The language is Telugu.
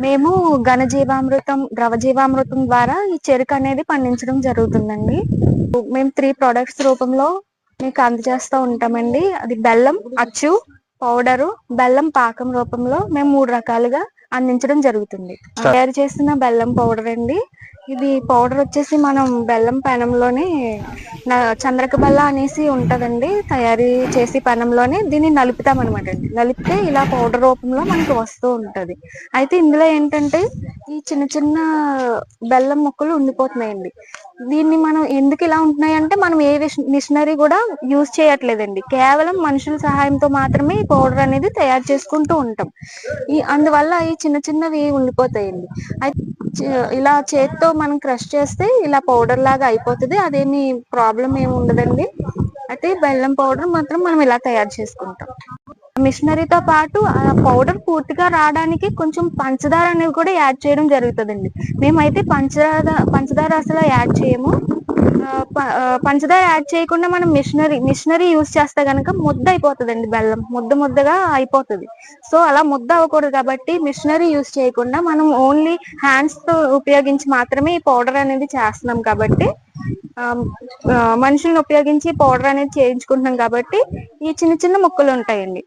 మేము ఘనజీవామృతం ద్రవ జీవామృతం ద్వారా ఈ చెరుకు అనేది పండించడం జరుగుతుందండి. మేము త్రీ ప్రొడక్ట్స్ రూపంలో మీకు అందజేస్తూ ఉంటామండి. అది బెల్లం అచ్చు పౌడరు బెల్లం పాకం రూపంలో మేము మూడు రకాలుగా అందించడం జరుగుతుంది. తయారు చేసిన బెల్లం పౌడర్ అండి. ఇది పౌడర్ వచ్చేసి మనం బెల్లం పెనంలోనే చంద్రక బల్ల అనేసి ఉంటదండి. తయారీ చేసి పనంలోనే దీన్ని నలుపుతాం అనమాట అండి. నలిపితే ఇలా పౌడర్ రూపంలో మనకు వస్తూ ఉంటది. అయితే ఇందులో ఏంటంటే ఈ చిన్న చిన్న బెల్లం ముక్కలు ఉండిపోతున్నాయండి. దీన్ని మనం ఎందుకు ఇలా ఉంటున్నాయి అంటే మనం ఏ మిషనరీ కూడా యూజ్ చేయట్లేదండి. కేవలం మనుషుల సహాయంతో మాత్రమే ఈ పౌడర్ అనేది తయారు చేసుకుంటూ ఉంటాం. ఈ అందువల్ల ఈ చిన్న చిన్నవి ఉండిపోతాయండి. అయితే ఇలా చేత్తో మనం క్రష్ చేస్తే ఇలా పౌడర్ లాగా అయిపోతుంది. అదేమి ప్రాబ్లం ఏమి ఉండదండి. అయితే బెల్లం పౌడర్ మాత్రం మనం ఇలా తయారు చేసుకుంటాం. మిషనరీతో పాటు ఆ పౌడర్ పూర్తిగా రావడానికి కొంచెం పంచదార అనేది కూడా యాడ్ చేయడం జరుగుతుందండి. మేమైతే పంచదార పంచదార అసలు యాడ్ చేయము. పంచదార యాడ్ చేయకుండా మనం మిషనరీ మిషనరీ యూజ్ చేస్తే గనక ముద్ద అయిపోతుందండి బెల్లం. ముద్ద ముద్దగా అయిపోతుంది. సో అలా ముద్ద అవ్వకూడదు కాబట్టి మిషనరీ యూజ్ చేయకుండా మనం ఓన్లీ హ్యాండ్స్తో ఉపయోగించి మాత్రమే ఈ పౌడర్ అనేది చేస్తున్నాం కాబట్టి మనుషుల్ని ఉపయోగించి పౌడర్ అనేది చేయించుకుంటున్నాం కాబట్టి ఈ చిన్న చిన్న ముక్కలు ఉంటాయండి.